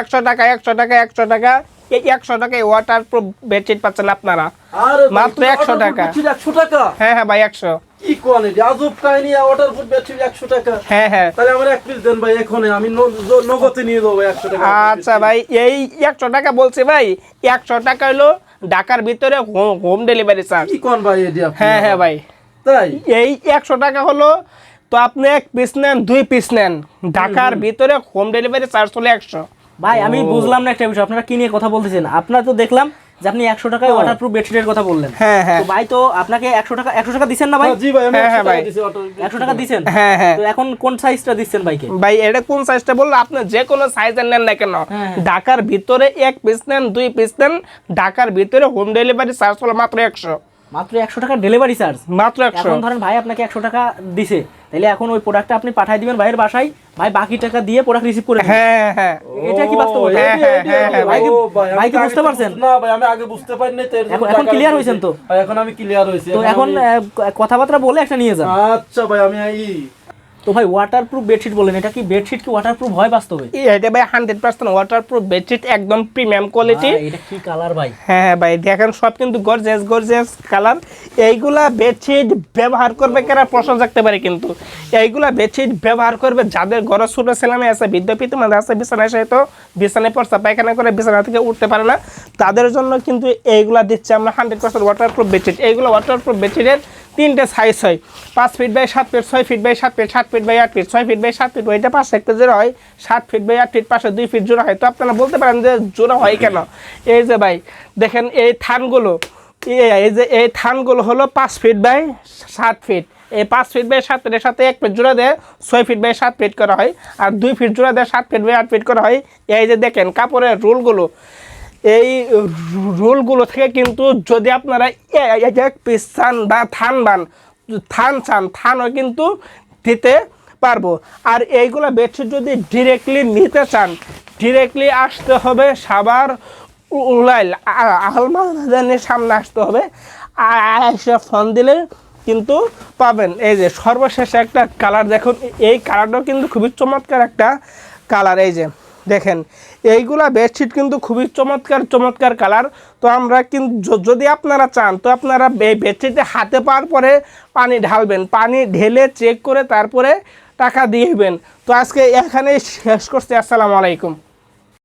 একশো টাকা একশো টাকা একশো টাকা এই একশো টাকায় ওয়াটার প্রুফ বেডশিট পাচ্ছেন আপনারা। আরে মাত্র তুমি 100 order টাকা। 100 টাকা? হ্যাঁ হ্যাঁ ভাই একশো। কি কোয়ালিটি আজব কাহিনী অর্ডার ফুড বেডশিট 100 টাকা। হ্যাঁ হ্যাঁ। তাহলে আমার এক পিস দেন ভাই এখনই আমি নগদে নিয়ে 100 টাকা আচ্ছা ভাই এই একশো টাকা বলছি ভাই একশো টাকা হলো ঢাকার ভিতরে হোম ডেলিভারি চার্জ কি কোন ভাই এডি হ্যাঁ হ্যাঁ ভাই। তাই? এই একশো টাকা হলো তো আপনি এক পিস নেন দুই পিস নেন। ঢাকার ভিতরে হোম ডেলিভারি চার্জ হলো একশো। ভাই আমি বুঝলাম না একটা বিষয় আপনারা কি নিয়ে কথা বলতেছেন? আপনারা তো দেখলাম যে আপনি একশো টাকায় ওয়াটারপ্রুফ বেডশিটের কথা বললেন। হ্যাঁ হ্যাঁ। তো ভাই তো আপনাকে একশো টাকা একশো টাকা দিচ্ছেন না ভাই? হ্যাঁ, জি ভাই আমি হ্যাঁ, 100 হ্যাঁ, টাকা ভাই। দিছি একশো টাকা দিচ্ছেন? হ্যাঁ হ্যাঁ। তো এখন কোন সাইজটা দিচ্ছেন ভাইকে? ভাই এটা কোন সাইজটা বলল? আপনি যে কোনো সাইজের নেন না কেন? হ্যাঁ। ঢাকার ভিতরে এক পিস নেন দুই পিস নেন ঢাকার ভিতরে হোম ডেলিভারি চার্জ হলো মাত্র একশো। মাত্র একশো টাকা ডেলিভারি চার্জ মাত্র একশো। ধরেন ভাই আপনাকে একশো টাকা দিছে। তাহলে এখন ওই প্রোডাক্টটা আপনি পাঠাই দিবেন ভাইয়ের বাসায় ভাই বাকি টাকা দিয়ে প্রোডাক্ট রিসিভ করে হ্যাঁ হ্যাঁ। এটা কি বাস্তব? হ্যাঁ, হ্যাঁ, হ্যাঁ, ভাই কি- ভাই, আমি কি বুঝতে পারছেন? না ভাই আমি আগে বুঝতে পারিনি তো এখন- ক্লিয়ার হইছেন তো? ভাই, এখন আমি ক্লিয়ার হইছি তো এখন কথাবার্তা বলে একটা নিয়ে যান। আচ্ছা ভাই আমি এই তো ভাই ওয়াটারপ্রুফ বেডশিট বলেন এটা কি বেডশিট কি ওয়াটারপ্রুফ হয় বাস্তবে? এটা ভাই hundred percent waterproof bedsheet একদম প্রিমিয়াম কোয়ালিটি এটা কি কালার ভাই? হ্যাঁ হ্যাঁ ভাই দেখেন সব কিন্তু গর্জেস গর্জেস কালার এইগুলা বেডশিট ব্যবহার করবে কেনা প্রশ্ন থাকতে পারে কিন্তু। এইগুলা বেডশিট ব্যবহার করবে যাদের ঘরে ছোট ছেলেমেয়ে আছে বিদ্যাপীঠ মানে আছে বিছানায় সে তো বিছানায় পড়ছে পায়খানা করে বিছানা থেকে উঠতে পারে না। তাদের জন্য কিন্তু এইগুলা দিচ্ছে আমরা hundred percent waterproof bedsheet এইগুলো ওয়াটার প্রুফ বেডশিটের তিনটে সাইজ হয়। পাঁচ ফিট বাই সাত ফিট ছয় ফিট বাই সাত ফিট সাত ফিট বাই আট ফিট ছয় ফিট বাই সাত ফিট ওইটা পাঁচ একটা জোড়া হয়, সাত ফিট বাই আট ফিট পাশে দুই ফিট জোড়া হয়। তো আপনারা বলতে পারেন যে জোড়া হয় কেন? এই যে ভাই, দেখেন এই থানগুলো, এই যে এই থানগুলো হলো পাঁচ ফিট বাই সাত ফিট এই পাঁচ ফিট বাই সাত ফিটের সাথে এক ফিট জোড়া দেয়, ছয় ফিট বাই সাত ফিট করা হয়। আর দুই ফিট জোড়া দেয়, সাত ফিট বাই আট ফিট করা হয়। এই যে দেখেন, কাপড়ের রোলগুলো এই রোলগুলো থেকে কিন্তু যদি আপনারা এক পিস চান বা থান বান, থান চান থানও কিন্তু দিতে পারব। আর এইগুলো বেডশিট যদি ডিরেক্টলি নিতে চান ডিরেক্টলি আসতে হবে সাবার উলাইল। আহলমানের সামনে আসতে হবে। এসে ফোন দিলে কিন্তু পাবেন। এই যে সর্বশেষ একটা কালার দেখুন। এই কালারটাও কিন্তু খুবই চমৎকার একটা কালার এই যে দেখেন, এইগুলা বেডশিট কিন্তু খুবই চমৎকার চমৎকার কালার তো আমরা কিন্তু যদি আপনারা চান, তো আপনারা বেডশিটে হাতে পাওয়ার পরে পানি ঢালবেন। পানি ঢেলে চেক করে তারপরে টাকা দিয়েবেন তো আজকে এখানেই শেষ করছি। আসসালামু আলাইকুম।